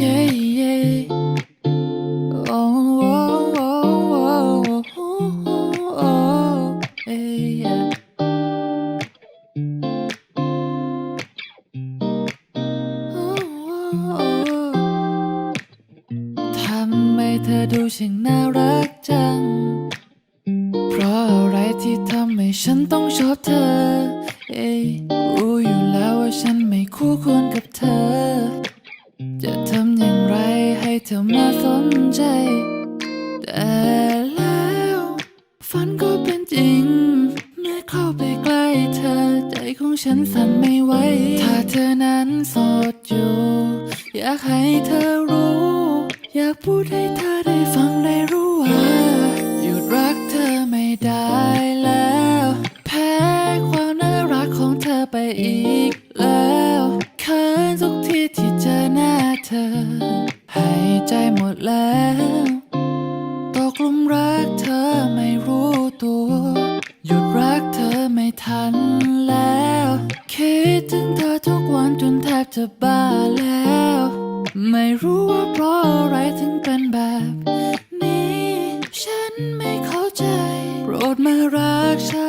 yeah, yeah. Oh, oh, oh, oh, oh, oh, yeah. Oh, oh, oh. ทำไมเธอดูช่างน่ารักจัง เพราะอะไรที่ทำให้ฉันต้องชอบเธอ เอ้ยรู้อยู่แล้วว่าฉันไม่คู่ควรกับเธอ เธอมาสนใจ แต่แล้วฝันก็เป็นจริง เมื่อเข้าไปใกล้เธอ ใจของฉันสั่นไม่ไหว ถ้าเธอนั้นโสดอยู่ อยากให้เธอรู้ อยากพูดให้เธอได้ฟังได้รู้ว่าหยุดรักเธอไม่ได้แล้ว แพ้ความน่ารักของเธอไปอีกแล้วเขินทุกทีที่เจอหน้าเธอ หายใจหมดแล้วตกลุมรักเธอไม่รู้ตัว หยุดรักเธอไม่ทันแล้ว คิดถึงเธอทุกวันจนแทบจะบ้าแล้ว ไม่รู้ว่าเพราะอะไรถึงเป็นแบบนี้ ฉันไม่เข้าใจ โปรดมารักฉัน